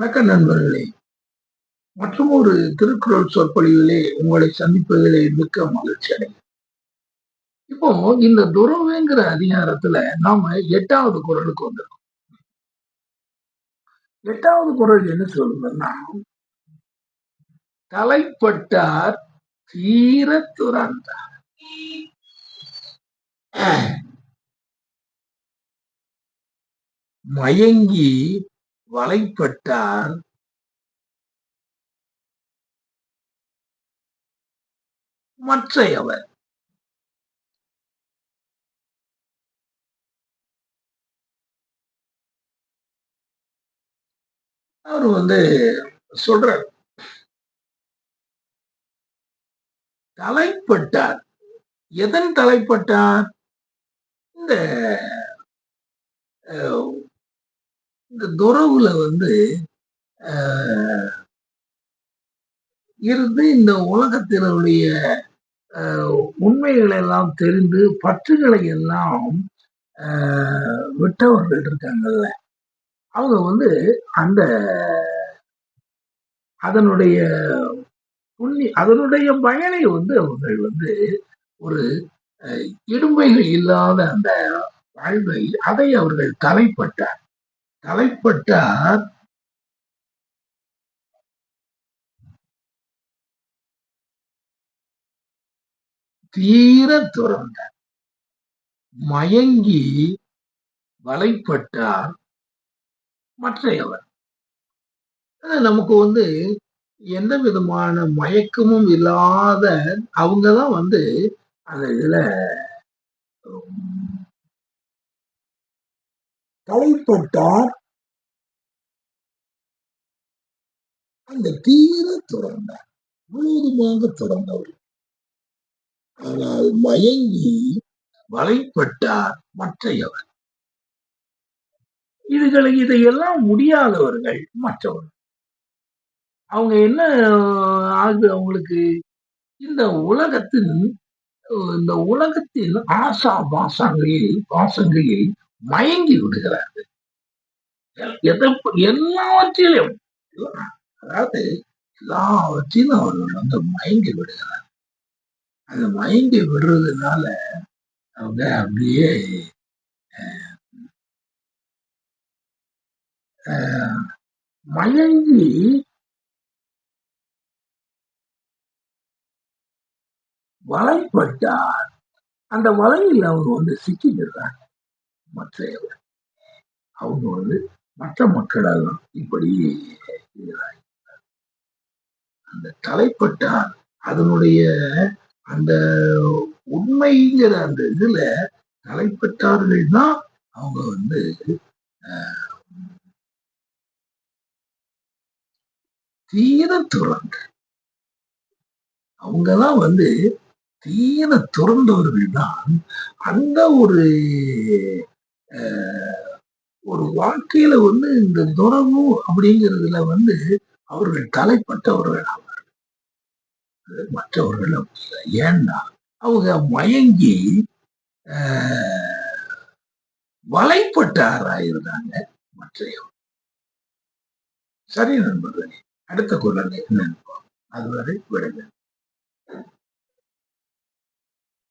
வணக்கம் நண்பர்களே. மற்றும் ஒரு திருக்குறள் சொற்பொழிவிலே உங்களை சந்திப்பதிலே மிக்க மகிழ்ச்சி அடை இப்போ இந்த துறவுங்கிற அதிகாரத்துல நாம எட்டாவது குரலுக்கு வந்திருக்கோம். எட்டாவது குரல் என்ன சொல்லுதுன்னா தலைப்பட்டார் தீர துறந்தார். மயங்கி வலைப்பட்டார் மற்றையவர். அவர் வந்து சொல்றார் தலைப்பட்டார். எதன் தலைப்பட்டார்? இந்த இந்த துறவுல வந்து இருந்து இந்த உலகத்தினுடைய உண்மைகளை எல்லாம் தெரிந்து பற்றுகளை எல்லாம் விட்டவர்கள் இருக்காங்கல்ல. அவங்க வந்து அந்த அதனுடைய புண்ணி அதனுடைய பயனை வந்து அவர்கள் வந்து ஒரு இடுமைகள் இல்லாத அந்த வாழ்வை அதை அவர்கள் தலைப்பட்டார் தலைப்பட்டார் தீர துறந்தார். மயங்கி வலைப்பட்டார் மற்றையவர். நமக்கு வந்து எந்த விதமான மயக்கமும் இல்லாத அவங்கதான் வந்து அந்த இதுல தலைப்பட்டார் அந்த தீர துறந்தார். முழுவதுமாக துறந்தவர். ஆனால் மயங்கி வலைப்பட்டார் மற்றையவர். இதுகளை இதையெல்லாம் முடியாதவர்கள் மற்றவர்கள் அவங்க என்ன ஆகுது அவங்களுக்கு? இந்த உலகத்தின் இந்த உலகத்தின் ஆசா பாசங்களில் பாசங்களில் மயங்கி விடுகிறார்கள். எல்லாவற்றிலும். அதாவது எல்லாவற்றிலும் அவர்கள் வந்து மயங்கி விடுகிறார் அந்த மயங்கி விடுறதுனால அவங்க அப்படியே மயங்கி வலைப்பட்டார். அந்த வலையில் அவர் வந்து சிக்கிக்கிறாங்க மற்றையவர் அவங்க வந்து மற்ற மக்களெல்லாம் இப்படி அந்த தலைப்பட்டார் அதனுடைய அந்த உண்மைங்கிற அந்த இதுல தலைப்பட்டார்கள் தான் அவங்க வந்து தீர துறந்த அவங்கதான் வந்து தீர துறந்தவர்கள் தான். அந்த ஒரு ஒரு வாழ்க்கையில வந்து இந்த துறவு அப்படிங்கிறதுல வந்து அவர்கள் தலைப்பட்டவர்கள் ஆவார்கள். மற்றவர்கள் ஏன்னா அவங்க மயங்கி வலைப்பட்டாராயிருந்தாங்க மற்றையவர் சரி நண்பர்களே அடுத்த குரல் என்னன்னு அதுவரை விடுங்கள்